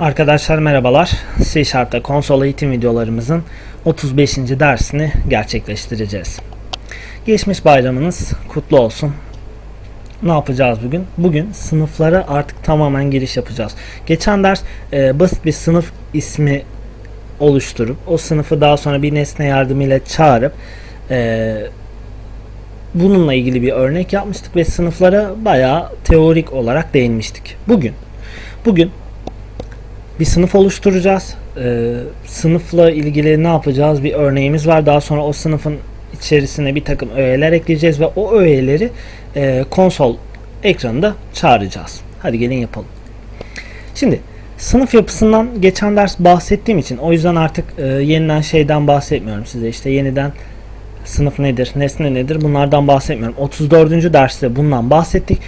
Arkadaşlar merhabalar. C Sharp'ta konsol eğitim videolarımızın 35. dersini gerçekleştireceğiz. Geçmiş bayramınız kutlu olsun. Ne yapacağız bugün? Bugün sınıflara artık tamamen giriş yapacağız. Geçen ders e, basit bir sınıf ismi oluşturup o sınıfı daha sonra bir nesne yardımıyla çağırıp e, bununla ilgili bir örnek yapmıştık ve sınıflara bayağı teorik olarak değinmiştik. Bugün bugün bir sınıf oluşturacağız. Ee, sınıfla ilgili ne yapacağız? Bir örneğimiz var. Daha sonra o sınıfın içerisine bir takım öğeler ekleyeceğiz ve o öğeleri e, konsol ekranında çağıracağız. Hadi gelin yapalım. Şimdi sınıf yapısından geçen ders bahsettiğim için o yüzden artık e, yeniden şeyden bahsetmiyorum size. İşte yeniden sınıf nedir, nesne nedir bunlardan bahsetmiyorum. 34. derste bundan bahsettik.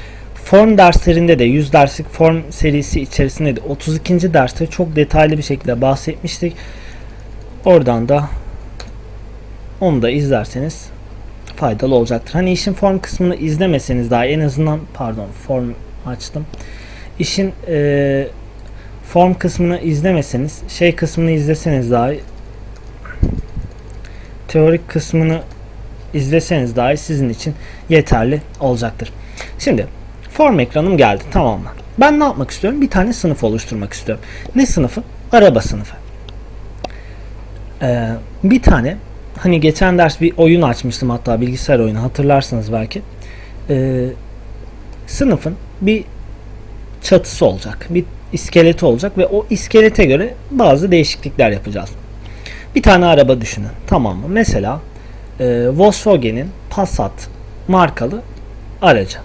Form derslerinde de 100 derslik form serisi içerisinde de 32. derste çok detaylı bir şekilde bahsetmiştik. Oradan da onu da izlerseniz faydalı olacaktır. Hani işin form kısmını izlemeseniz daha en azından pardon form açtım. İşin e, form kısmını izlemeseniz şey kısmını izleseniz daha teorik kısmını izleseniz dahi sizin için yeterli olacaktır. Şimdi form ekranım geldi tamam mı? Ben ne yapmak istiyorum? Bir tane sınıf oluşturmak istiyorum. Ne sınıfı? Araba sınıfı. Ee, bir tane hani geçen ders bir oyun açmıştım hatta bilgisayar oyunu hatırlarsınız belki. Ee, sınıfın bir çatısı olacak. Bir iskeleti olacak ve o iskelete göre bazı değişiklikler yapacağız. Bir tane araba düşünün. Tamam mı? Mesela e, Volkswagen'in Passat markalı aracı.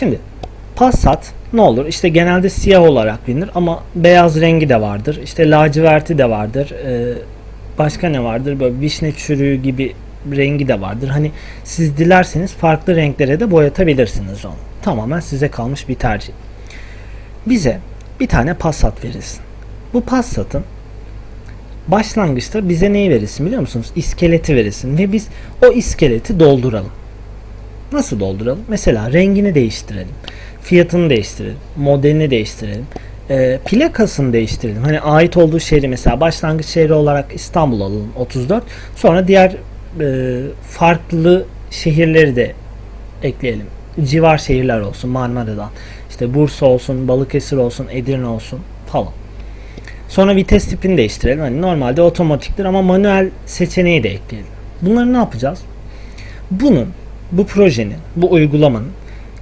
Şimdi Passat ne olur? İşte genelde siyah olarak bilinir ama beyaz rengi de vardır. İşte laciverti de vardır. E, başka ne vardır? Böyle vişne çürüğü gibi rengi de vardır. Hani siz dilerseniz farklı renklere de boyatabilirsiniz onu. Tamamen size kalmış bir tercih. Bize bir tane Passat verilsin. Bu Passat'ın başlangıçta bize neyi verilsin biliyor musunuz? İskeleti verilsin ve biz o iskeleti dolduralım. Nasıl dolduralım? Mesela rengini değiştirelim. Fiyatını değiştirelim. Modelini değiştirelim. E, plakasını değiştirelim. Hani ait olduğu şehri mesela başlangıç şehri olarak İstanbul alalım 34. Sonra diğer e, farklı şehirleri de ekleyelim. Civar şehirler olsun Marmara'dan. İşte Bursa olsun, Balıkesir olsun, Edirne olsun falan. Sonra vites tipini değiştirelim. Hani normalde otomatiktir ama manuel seçeneği de ekleyelim. Bunları ne yapacağız? Bunun, bu projenin, bu uygulamanın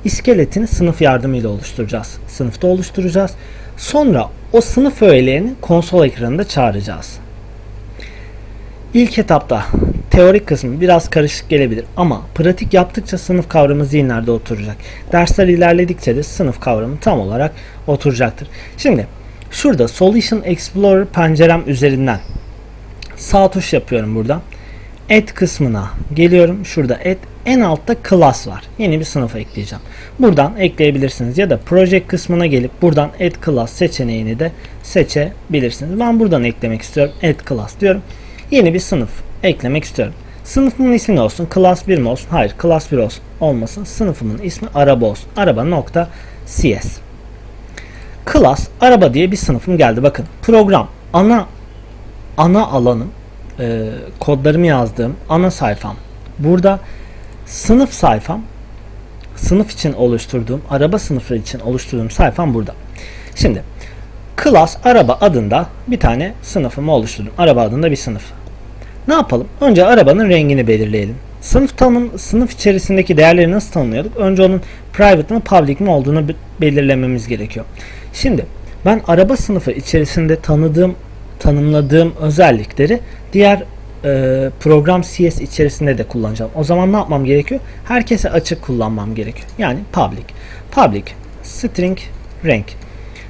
iskeletini sınıf yardımıyla oluşturacağız. Sınıfta oluşturacağız. Sonra o sınıf öğelerini konsol ekranında çağıracağız. İlk etapta teorik kısmı biraz karışık gelebilir ama pratik yaptıkça sınıf kavramı zihinlerde oturacak. Dersler ilerledikçe de sınıf kavramı tam olarak oturacaktır. Şimdi şurada Solution Explorer pencerem üzerinden sağ tuş yapıyorum burada. Add kısmına geliyorum. Şurada add en altta class var. Yeni bir sınıfa ekleyeceğim. Buradan ekleyebilirsiniz ya da project kısmına gelip buradan add class seçeneğini de seçebilirsiniz. Ben buradan eklemek istiyorum. Add class diyorum. Yeni bir sınıf eklemek istiyorum. Sınıfımın ismi ne olsun? Class 1 mi olsun? Hayır, Class 1 olsun. Olmasın. Sınıfımın ismi araba olsun. Araba CS. Class araba diye bir sınıfım geldi. Bakın program ana ana alanım e, kodlarımı yazdığım ana sayfam. Burada sınıf sayfam sınıf için oluşturduğum araba sınıfı için oluşturduğum sayfam burada. Şimdi class araba adında bir tane sınıfımı oluşturdum. Araba adında bir sınıf. Ne yapalım? Önce arabanın rengini belirleyelim. Sınıf tanım sınıf içerisindeki değerleri nasıl tanımlıyorduk? Önce onun private mi public mi olduğunu belirlememiz gerekiyor. Şimdi ben araba sınıfı içerisinde tanıdığım tanımladığım özellikleri diğer e, program CS içerisinde de kullanacağım. O zaman ne yapmam gerekiyor? Herkese açık kullanmam gerekiyor. Yani public. Public string renk.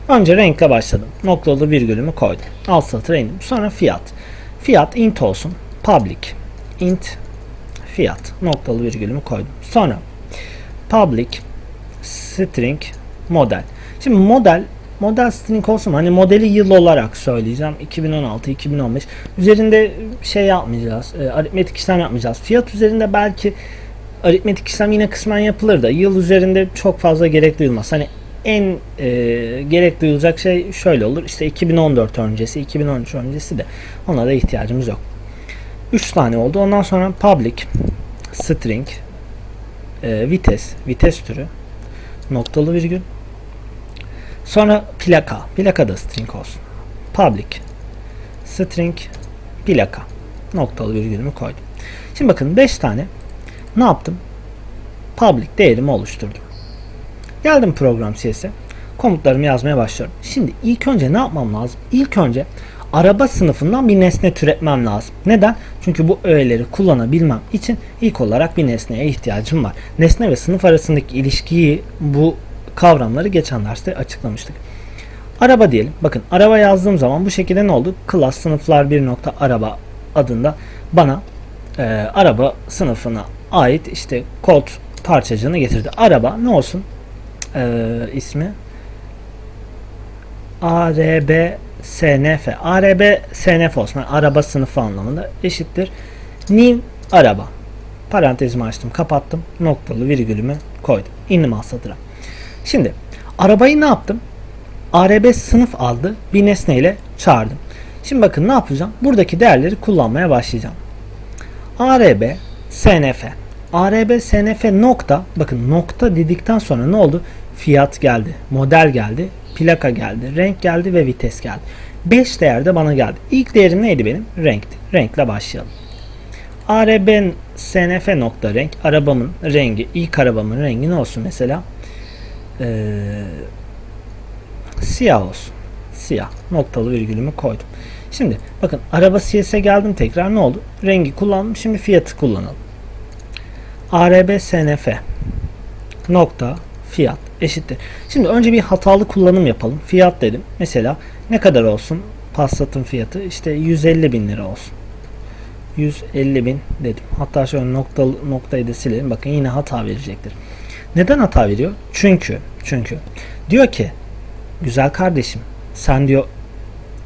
Önce renkle başladım. Noktalı virgülümü koydum. Alt satıra indim. Sonra fiyat. Fiyat int olsun. Public int fiyat noktalı virgülümü koydum. Sonra public string model. Şimdi model model string olsun hani modeli yıl olarak söyleyeceğim 2016 2015 üzerinde şey yapmayacağız e, aritmetik işlem yapmayacağız fiyat üzerinde belki aritmetik işlem yine kısmen yapılır da yıl üzerinde çok fazla gerek duyulmaz hani en e, gerek duyulacak şey şöyle olur. İşte 2014 öncesi, 2013 öncesi de ona da ihtiyacımız yok. 3 tane oldu. Ondan sonra public, string, e, vites, vites türü, noktalı virgül. Sonra plaka. Plaka da string olsun. Public, string, plaka. Noktalı virgülümü koydum. Şimdi bakın 5 tane ne yaptım? Public değerimi oluşturdum. Geldim program CS'e. Komutlarımı yazmaya başlıyorum. Şimdi ilk önce ne yapmam lazım? İlk önce araba sınıfından bir nesne türetmem lazım. Neden? Çünkü bu öğeleri kullanabilmem için ilk olarak bir nesneye ihtiyacım var. Nesne ve sınıf arasındaki ilişkiyi bu kavramları geçen derste açıklamıştık. Araba diyelim. Bakın araba yazdığım zaman bu şekilde ne oldu? Class sınıflar bir nokta araba adında bana e, araba sınıfına ait işte kod parçacığını getirdi. Araba ne olsun? E, ismi ARB SNF. ARB SNF olsun. Yani araba sınıfı anlamında eşittir. New araba. Parantezimi açtım, kapattım. Noktalı virgülümü koydum. İndim alt satıra. Şimdi arabayı ne yaptım? ARB sınıf aldı. Bir nesneyle çağırdım. Şimdi bakın ne yapacağım? Buradaki değerleri kullanmaya başlayacağım. ARB SNF. ARB SNF nokta bakın nokta dedikten sonra ne oldu? Fiyat geldi, model geldi, plaka geldi, renk geldi ve vites geldi. 5 değer de bana geldi. İlk değerim neydi benim? Renkti. Renkle başlayalım. ARB SNF nokta renk. Arabamın rengi, ilk arabamın rengi ne olsun mesela? Ee, siyah olsun. Siyah. Noktalı virgülümü koydum. Şimdi bakın araba CS'e geldim tekrar ne oldu? Rengi kullandım. Şimdi fiyatı kullanalım. ARB SNF nokta fiyat eşittir. Şimdi önce bir hatalı kullanım yapalım. Fiyat dedim. Mesela ne kadar olsun? Passat'ın fiyatı işte 150 bin lira olsun. 150 bin dedim. Hatta şöyle noktalı, noktayı da silelim. Bakın yine hata verecektir. Neden hata veriyor? Çünkü çünkü diyor ki güzel kardeşim sen diyor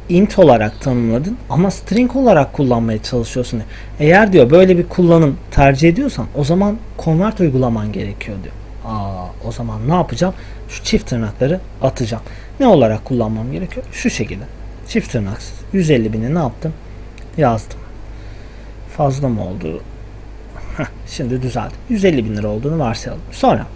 int olarak tanımladın ama string olarak kullanmaya çalışıyorsun. Eğer diyor böyle bir kullanım tercih ediyorsan o zaman convert uygulaman gerekiyor diyor. Aa, o zaman ne yapacağım? Şu çift tırnakları atacağım. Ne olarak kullanmam gerekiyor? Şu şekilde. Çift tırnaksız. 150 bini ne yaptım? Yazdım. Fazla mı oldu? Heh, şimdi düzeldi. 150 bin lira olduğunu varsayalım. Sonra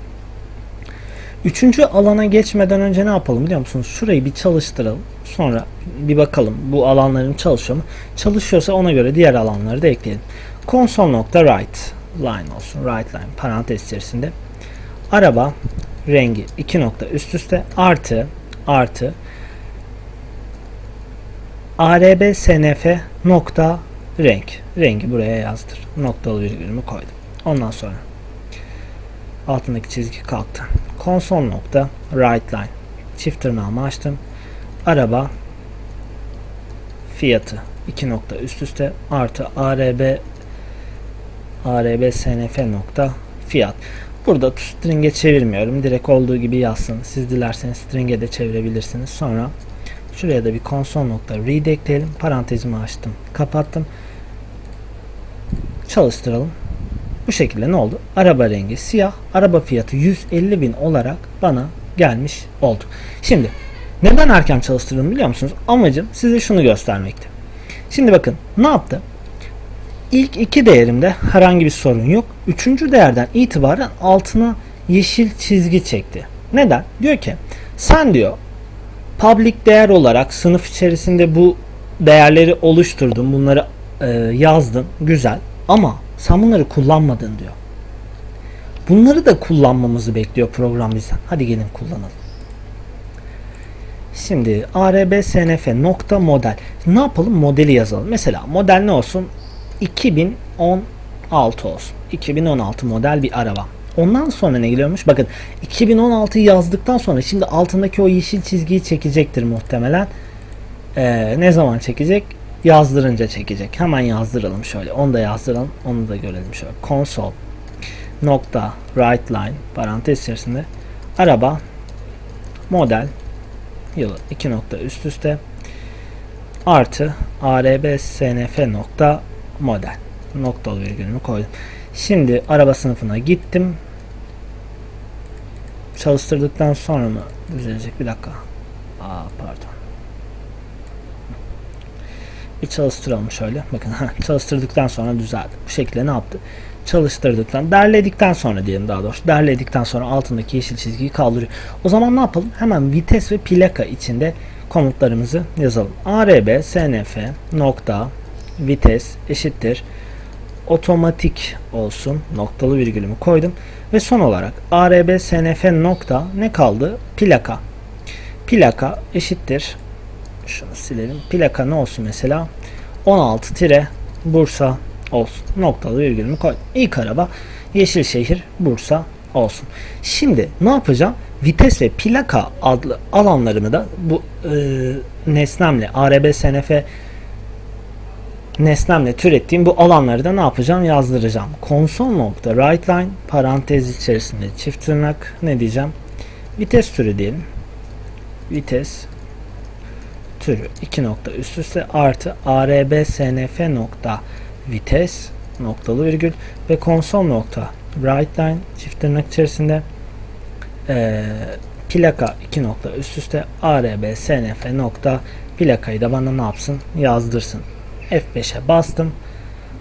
Üçüncü alana geçmeden önce ne yapalım biliyor musunuz? Şurayı bir çalıştıralım. Sonra bir bakalım bu alanların çalışıyor mu? Çalışıyorsa ona göre diğer alanları da ekleyelim. Console.write line olsun. Write line parantez içerisinde. Araba rengi iki nokta üst üste artı artı ARB SNF nokta renk. Rengi buraya yazdır. Noktalı virgülümü koydum. Ondan sonra altındaki çizgi kalktı. Console nokta right line. Çift tırnağımı açtım. Araba fiyatı iki nokta üst üste artı ARB ARB SNF nokta fiyat. Burada string'e çevirmiyorum. Direkt olduğu gibi yazsın. Siz dilerseniz string'e de çevirebilirsiniz. Sonra şuraya da bir console nokta read ekleyelim. Parantezimi açtım. Kapattım. Çalıştıralım. Bu şekilde ne oldu? Araba rengi siyah, araba fiyatı 150 bin olarak bana gelmiş oldu. Şimdi neden erken çalıştırdım biliyor musunuz? Amacım size şunu göstermekti. Şimdi bakın ne yaptı? İlk iki değerimde herhangi bir sorun yok. Üçüncü değerden itibaren altına yeşil çizgi çekti. Neden? Diyor ki sen diyor public değer olarak sınıf içerisinde bu değerleri oluşturdun. Bunları e, yazdın. Güzel. Ama sen bunları kullanmadın diyor. Bunları da kullanmamızı bekliyor program bizden. Hadi gelin kullanalım. Şimdi ARB SNF nokta model. Ne yapalım? Modeli yazalım. Mesela model ne olsun? 2016 olsun. 2016 model bir araba. Ondan sonra ne geliyormuş? Bakın 2016'yı yazdıktan sonra şimdi altındaki o yeşil çizgiyi çekecektir muhtemelen. Ee, ne zaman çekecek? Yazdırınca çekecek. Hemen yazdıralım şöyle. Onu da yazdıralım. Onu da görelim şöyle. Console nokta right line parantez içerisinde araba model yılı iki nokta üst üste artı ARB SNF nokta model noktalı virgülümü koydum. Şimdi araba sınıfına gittim. Çalıştırdıktan sonra mı düzelecek bir dakika. Aa pardon. Bir çalıştıralım şöyle. Bakın çalıştırdıktan sonra düzeldi. Bu şekilde ne yaptı? Çalıştırdıktan, derledikten sonra diyelim daha doğrusu. Derledikten sonra altındaki yeşil çizgiyi kaldırıyor. O zaman ne yapalım? Hemen vites ve plaka içinde komutlarımızı yazalım. ARB SNF nokta vites eşittir otomatik olsun noktalı virgülümü koydum ve son olarak ARB SNF nokta ne kaldı? Plaka. Plaka eşittir şunu silelim. Plaka ne olsun mesela? 16 tire Bursa olsun. Noktalı virgülümü koy. İlk araba Yeşilşehir Bursa olsun. Şimdi ne yapacağım? Vites ve plaka adlı alanlarımı da bu e, nesnemle ARB SNF nesnemle türettiğim bu alanları da ne yapacağım? Yazdıracağım. Konsol nokta line parantez içerisinde çift tırnak ne diyeceğim? Vites türü diyelim. Vites türü 2 nokta üst üste artı ARB nokta vites noktalı virgül ve konsol nokta right line çift tırnak içerisinde eee, plaka 2 nokta üst üste ARB nokta plakayı da bana ne yapsın yazdırsın. F5'e bastım.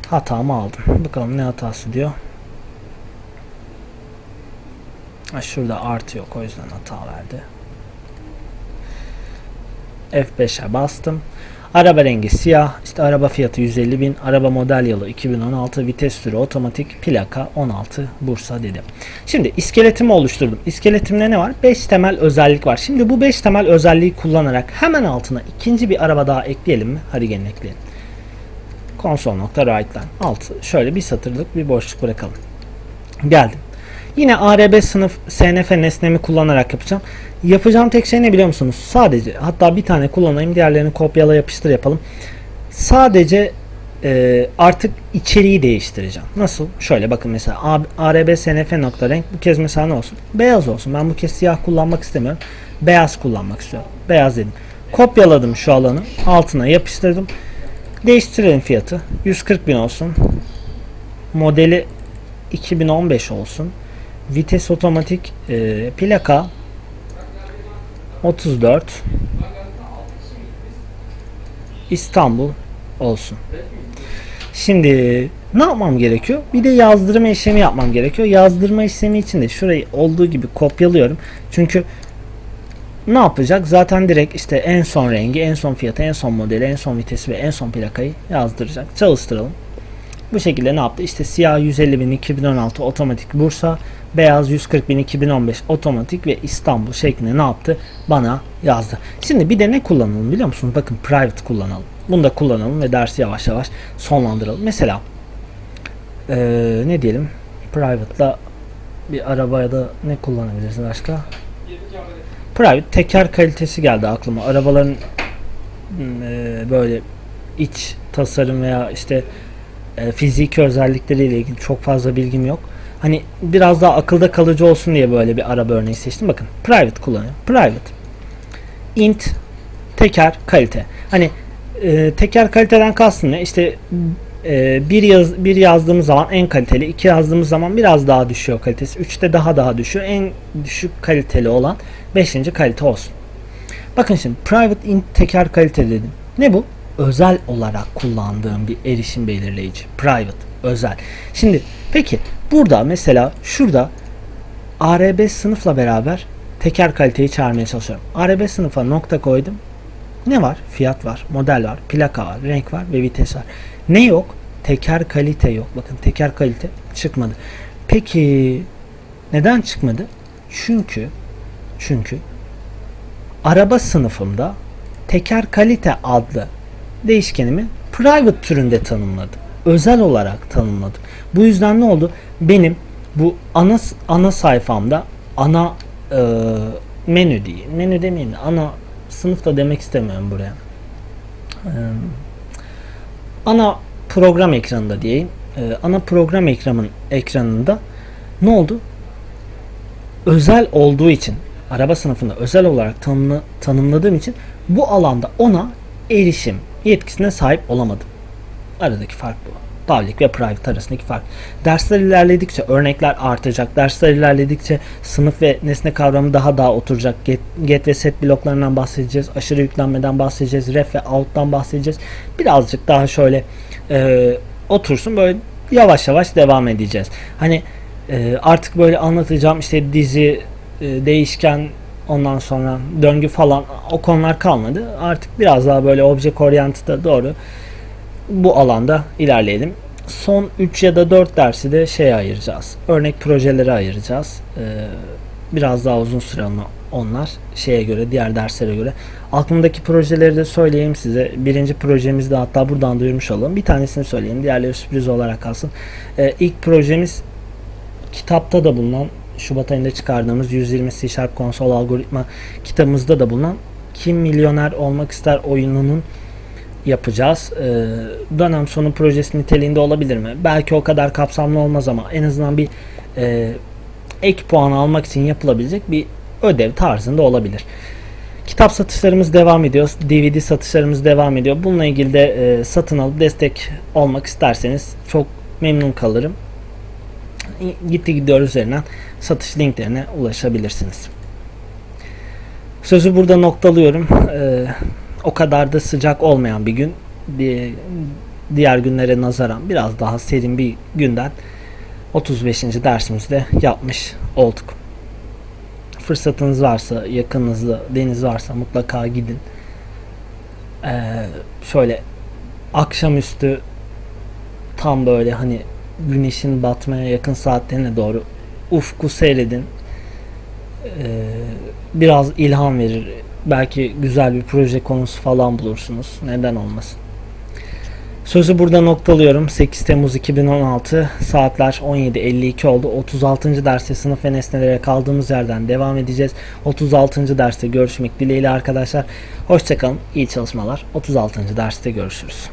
Hatamı aldım. Bakalım ne hatası diyor. Ha, şurada artı yok o yüzden hata verdi. F5'e bastım. Araba rengi siyah, işte araba fiyatı 150 bin, araba model yılı 2016, vites türü otomatik, plaka 16 Bursa dedi. Şimdi iskeletimi oluşturdum. İskeletimde ne var? 5 temel özellik var. Şimdi bu 5 temel özelliği kullanarak hemen altına ikinci bir araba daha ekleyelim mi? Hadi gelin ekleyelim. Console nokta right line. Altı. Şöyle bir satırlık bir boşluk bırakalım. Geldim. Yine ARB sınıf SNF nesnemi kullanarak yapacağım. Yapacağım tek şey ne biliyor musunuz? Sadece hatta bir tane kullanayım diğerlerini kopyala yapıştır yapalım. Sadece e, artık içeriği değiştireceğim. Nasıl? Şöyle bakın mesela ARB SNF nokta renk bu kez mesela ne olsun? Beyaz olsun. Ben bu kez siyah kullanmak istemiyorum. Beyaz kullanmak istiyorum. Beyaz dedim. Kopyaladım şu alanı. Altına yapıştırdım. Değiştirelim fiyatı. 140 bin olsun. Modeli 2015 olsun. Vites otomatik e, plaka 34 İstanbul olsun. Şimdi ne yapmam gerekiyor? Bir de yazdırma işlemi yapmam gerekiyor. Yazdırma işlemi için de şurayı olduğu gibi kopyalıyorum. Çünkü ne yapacak? Zaten direkt işte en son rengi, en son fiyatı, en son modeli, en son vitesi ve en son plakayı yazdıracak. Çalıştıralım. Bu şekilde ne yaptı? İşte siyah 150 bin 2016 otomatik Bursa, beyaz 140 bin 2015 otomatik ve İstanbul şeklinde ne yaptı? Bana yazdı. Şimdi bir de ne kullanalım biliyor musunuz? Bakın private kullanalım. Bunu da kullanalım ve dersi yavaş yavaş sonlandıralım. Mesela eee, ne diyelim? Private'la bir arabaya da ne kullanabiliriz başka? Private teker kalitesi geldi aklıma. Arabaların hmm, eee, böyle iç tasarım veya işte e, fiziki özellikleriyle ilgili çok fazla bilgim yok. Hani biraz daha akılda kalıcı olsun diye böyle bir araba örneği seçtim. Bakın private kullanıyorum. Private. Int teker kalite. Hani e, teker kaliteden kastım ne? İşte e, bir yaz bir yazdığımız zaman en kaliteli, iki yazdığımız zaman biraz daha düşüyor kalitesi. Üçte daha daha düşüyor. En düşük kaliteli olan beşinci kalite olsun. Bakın şimdi private int teker kalite dedim. Ne bu? Özel olarak kullandığım bir erişim belirleyici. Private, özel. Şimdi peki burada mesela şurada ARB sınıfla beraber teker kaliteyi çağırmaya çalışıyorum. ARB sınıfa nokta koydum. Ne var? Fiyat var, model var, plaka var, renk var ve vites var. Ne yok? Teker kalite yok. Bakın teker kalite çıkmadı. Peki neden çıkmadı? Çünkü çünkü araba sınıfımda teker kalite adlı değişkenimi private türünde tanımladım. Özel olarak tanımladım. Bu yüzden ne oldu? Benim bu ana ana sayfamda ana e, menü değil. Menü demeyeyim de ana sınıfta demek istemiyorum buraya. E, ana program ekranında diyeyim. E, ana program ekranın ekranında ne oldu? Özel olduğu için araba sınıfında özel olarak tanımlı, tanımladığım için bu alanda ona erişim yetkisine sahip olamadım. Aradaki fark bu. Public ve private arasındaki fark. Dersler ilerledikçe örnekler artacak. Dersler ilerledikçe sınıf ve nesne kavramı daha daha oturacak. Get, get ve set bloklarından bahsedeceğiz. Aşırı yüklenmeden bahsedeceğiz. Ref ve out'tan bahsedeceğiz. Birazcık daha şöyle e, otursun böyle yavaş yavaş devam edeceğiz. Hani e, artık böyle anlatacağım işte dizi, e, değişken ondan sonra döngü falan o konular kalmadı. Artık biraz daha böyle object oriented'a doğru bu alanda ilerleyelim. Son 3 ya da 4 dersi de şeye ayıracağız. Örnek projeleri ayıracağız. Ee, biraz daha uzun süre onlar- şeye göre diğer derslere göre. Aklımdaki projeleri de söyleyeyim size. Birinci projemizi de hatta buradan duyurmuş olalım. Bir tanesini söyleyeyim. Diğerleri sürpriz olarak kalsın. Ee, ilk projemiz kitapta da bulunan Şubat ayında çıkardığımız 120 C Sharp konsol algoritma kitabımızda da bulunan Kim Milyoner Olmak İster oyununun yapacağız. Ee, dönem sonu projesi niteliğinde olabilir mi? Belki o kadar kapsamlı olmaz ama en azından bir e, ek puan almak için yapılabilecek bir ödev tarzında olabilir. Kitap satışlarımız devam ediyor. DVD satışlarımız devam ediyor. Bununla ilgili de e, satın alıp destek olmak isterseniz çok memnun kalırım. Gitti gidiyor üzerinden satış linklerine ulaşabilirsiniz. Sözü burada noktalıyorum. Ee, o kadar da sıcak olmayan bir gün. Di- Diğer günlere nazaran biraz daha serin bir günden 35. dersimizde yapmış olduk. Fırsatınız varsa, yakınınızda deniz varsa mutlaka gidin. Ee, şöyle akşamüstü tam böyle hani güneşin batmaya yakın saatlerine doğru ufku seyredin. Ee, biraz ilham verir. Belki güzel bir proje konusu falan bulursunuz. Neden olmasın? Sözü burada noktalıyorum. 8 Temmuz 2016 saatler 17.52 oldu. 36. derste sınıf ve nesnelere kaldığımız yerden devam edeceğiz. 36. derste görüşmek dileğiyle arkadaşlar. Hoşçakalın. iyi çalışmalar. 36. derste görüşürüz.